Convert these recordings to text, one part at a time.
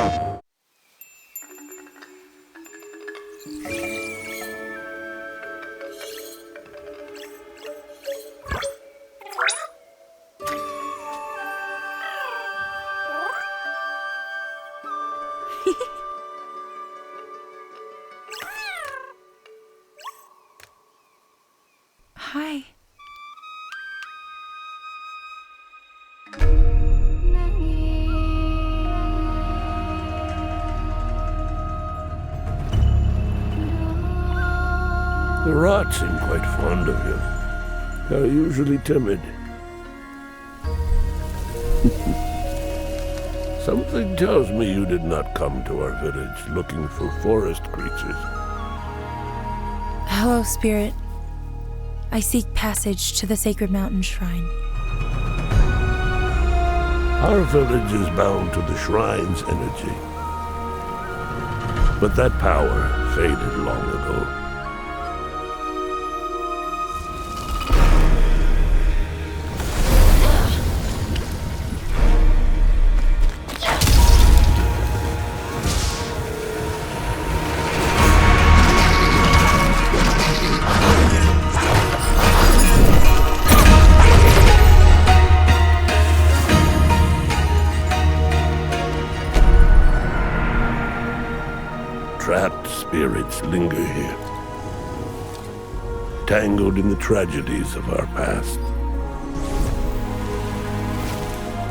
はい。The rats seem quite fond of you. They're usually timid. Something tells me you did not come to our village looking for forest creatures. Hello, Spirit. I seek passage to the Sacred Mountain Shrine. Our village is bound to the shrine's energy. But that power faded long ago. Trapped spirits linger here, tangled in the tragedies of our past.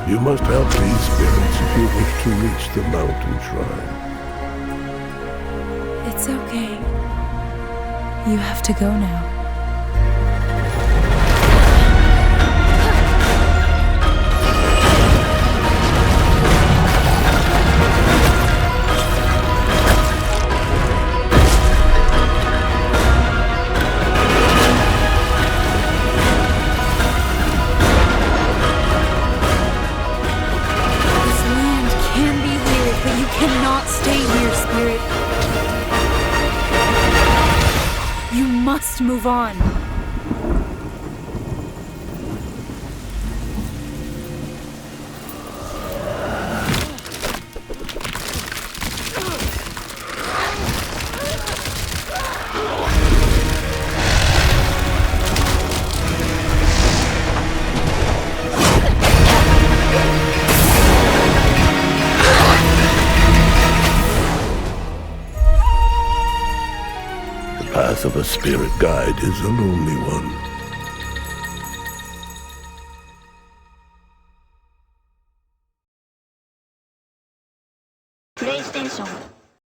You must help these spirits if you wish to reach the mountain shrine. It's okay. You have to go now. You must move on. Path of a spirit guide is a lonely one. PlayStation